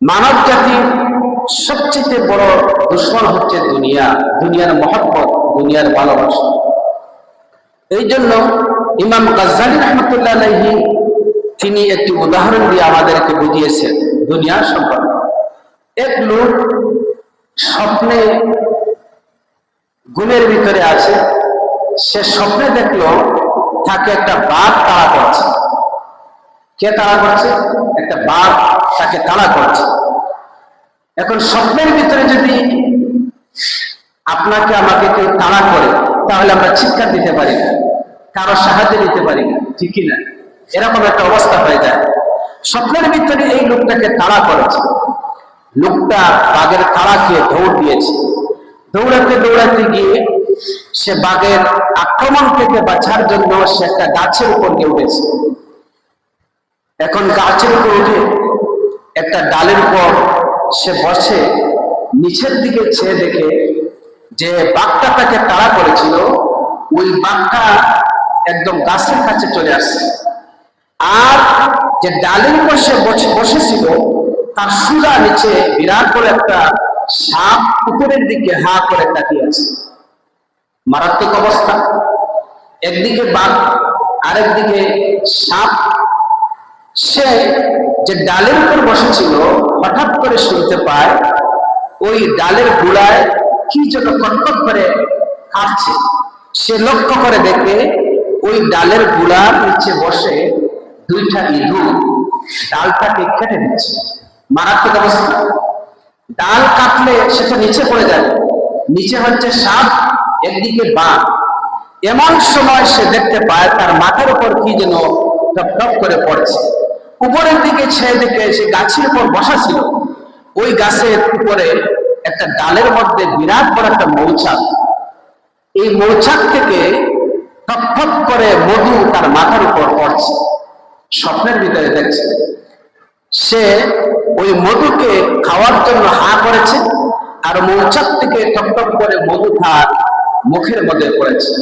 মানব জাতির সবচেয়ে বড় দুশ্মন হচ্ছে দুনিয়া, দুনিয়ার মহব্বত, দুনিয়ার ভালোবাসা। এই জন্য ইমাম গাজ্জালি রহমতুল্লাহ তিনি একটি উদাহরণ দিয়ে আমাদেরকে বুঝিয়েছেন দুনিয়ার সম্পর্কে। এক লোক স্বপ্নে ঘুমের ভিতরে আছে, সে স্বপ্নে দেখল তাকে একটা বাঘ তাড়া করছে কে তাড়া করছে একটা বাঘ। তাকে তাড়া করছে এখন স্বপ্নের ভিতরে যদি আপনাকে, আমাকে কেউ তাড়া করে, তাহলে আমরা চিৎকার দিতে পারি না, কারও সাহায্য নিতে পারি না, ঠিকই না। এরকম একটা অবস্থা হয়ে যায়। স্বপ্নের ভিতরে এই লোকটাকে তাড়া করেছে। লোকটা বাঘের তাড়া খেয়ে দৌড় দিয়েছে। দৌড়াতে দৌড়াতে গিয়ে সে বাঘের আক্রমণ থেকে বাঁচার জন্য সে একটা গাছের উপর গিয়ে উঠেছে। এখন গাছের উপর উঠে একটা ডালের উপর সে বসে নিচের দিকে চেয়ে দেখে যে বাঘটা তাকে তাড়া করেছিল, ওই বাঘটা একদম গাছের কাছে চলে আসছে। আর যে ডালের উপর সে বসে- বসেছিল, তার সুরা নিচে বিরাট করে একটা সাপ উপরের দিকে হা করে তাকিয়ে আছে। মারাত্মক অবস্থা। একদিকে বাঘ, আরেকদিকে সাপ সে যে ডালের উপর বসেছিল, হঠাৎ করে শুনতে পায়, ওই ডালের গোড়ায় কি যেন কটকট করে কাটছে সে লক্ষ্য করে দেখে, ওই ডালের গোড়ার নিচে বসে দুইটা ইঁদুর ডালটাকে কেটে দিচ্ছে মারাত্মক অবস্থা। ডাল কাটলে সেটা নিচে পড়ে যাবে নিচে হচ্ছে সাপ, একদিকে বাঘ। এমন সময় সে দেখতে পায়, তার মাথার উপর কি যেন টপ টপ করে পড়ছে। উপরের দিকে ছেড়ে দেখে সে গাছের উপর বসা ছিল। ওই গাছের উপরে একটা ডালের মধ্যে বিরাট বড় একটা মৌচাক। এই মৌচাক থেকে টপ করে মধু তার মাথার উপর পড়ছে। স্বপ্নের ভিতরে দেখছে। সে ওই মধুকে খাওয়ার জন্য হা করেছে আর মৌচাক থেকে টপ করে মধু তার মুখের মধ্যে পড়েছে।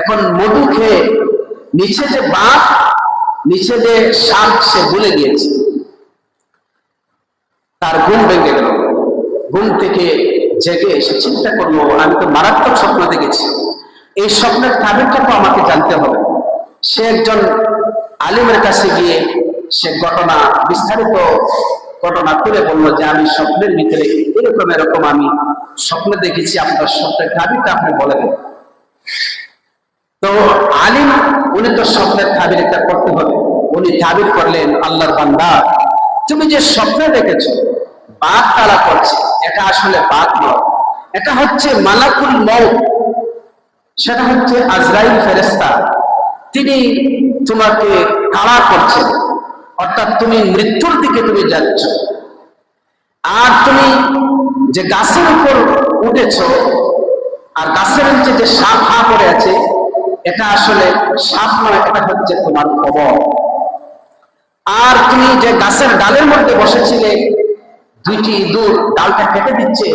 এখন মধু খেয়ে নিচে যে বাঘ নিচে যে সাপ সে ভুলে গিয়েছে তার ঘুম ভেঙে গেল। ঘুম থেকে জেগে সে চিন্তা করল, আমি তো মারাত্মক স্বপ্ন দেখেছি। এই স্বপ্নের তাবিরটা তো আমাকে জানতে হবে। সে একজন আলিমের কাছে গিয়ে সে ঘটনা, বিস্তারিত ঘটনা করে বলল যে, আমি স্বপ্নের ভিতরে এরকম এরকম আমি স্বপ্ন দেখেছি, আপনার স্বপ্নের তাবিরটা আপনি বলে দেন তো আলিম উনি তো স্বপ্নের তাবির এটা করতে হবে। উনি তাবির করলেন আল্লাহর বান্দা। তুমি যে স্বপ্নে দেখেছ, বাঘ তারা করছে। এটা আসলে বাঘ নয়। এটা হচ্ছে মালাকুল মৌ সেটা হচ্ছে আজরাইল ফেরেস্তা তিনি তোমাকে তাড়া করছেন অর্থাৎ তুমি মৃত্যুর দিকে তুমি যাচ্ছ। আর তুমি যে গাছের উপর উঠেছ, আর গাছের নিচে যে সাপ হা করে আছে এটা আসলে সাপ নয় এটা হচ্ছে তোমার কবর। আর তুমি যে গাছের ডালের মধ্যে বসেছিলে, দুইটি ইঁদুর ডালটা কেটে দিচ্ছে,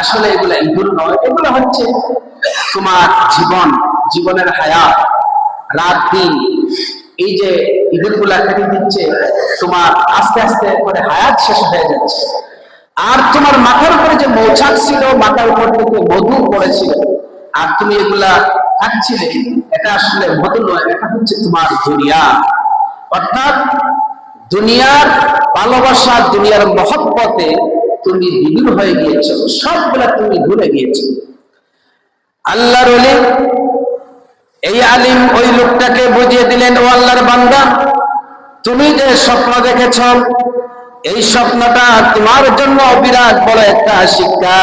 আসলে এগুলা ইঁদুর নয়, এগুলো হচ্ছে তোমার জীবন, জীবনের হায়াত, রাত, দিন। এই যে ইঁদুরগুলা কেটে দিচ্ছে, তোমার আস্তে আস্তে করে হায়াত শেষ হয়ে যাচ্ছে। আর তোমার মাথার উপরে যে মৌচাক ছিল, মাথার উপর থেকে মধু পড়েছিল, আর তুমি এগুলা খাচ্ছিলে এটা আসলে মধু নয়, এটা হচ্ছে তোমার দুনিয়া। অর্থাৎ দুনিয়ার ভালোবাসা, দুনিয়ার মহব্বতে তুমি বিদুর হয়ে গিয়েছো, সবগুলা তুমি ভুলে গিয়েছো। আল্লাহর ওলি, এই আলিম ওই লোকটাকে বুঝিয়ে দিলেন, ও আল্লাহর বান্দা, তুমি যে স্বপ্ন দেখেছ, এই স্বপ্নটা তোমার জন্য বিরাট বড় একটা শিক্ষা।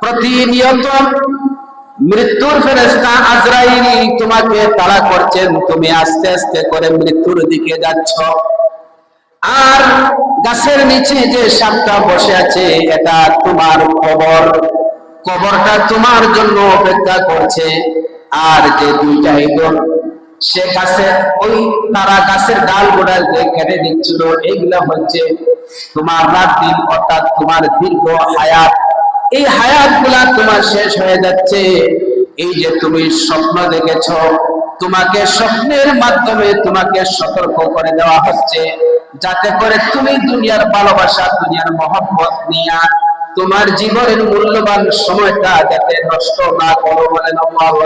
প্রতিনিয়ত মৃত্যুর ফেরেস্তা আজরাইল তোমাকে তাড়া করছেন। তুমি আস্তে আস্তে করে মৃত্যুর দিকে যাচ্ছ। আর গাছের নিচে যে সাপটা বসে আছে, এটা তোমার কবর। কবরটা তোমার জন্য অপেক্ষা করছে। আর যে দুইটা ইঁদুর, সে গাছে, ওই তারা গাছের ডাল গোড়ায় যে কেটে দিচ্ছিল এইগুলা হচ্ছে তোমার রাত দিন, অর্থাৎ তোমার দীর্ঘ হায়াত। এই হায়াত তোমার শেষ হয়ে যাচ্ছে। এই যে তুমি স্বপ্ন দেখেছ, তোমাকে স্বপ্নের মাধ্যমে তোমাকে সতর্ক করে দেওয়া হচ্ছে। যাতে করে তুমি দুনিয়ার ভালোবাসা, দুনিয়ার মহব্বত নিয়া তোমার জীবনের মূল্যবান সময়টা যাতে নষ্ট না করো বলে আল্লাহু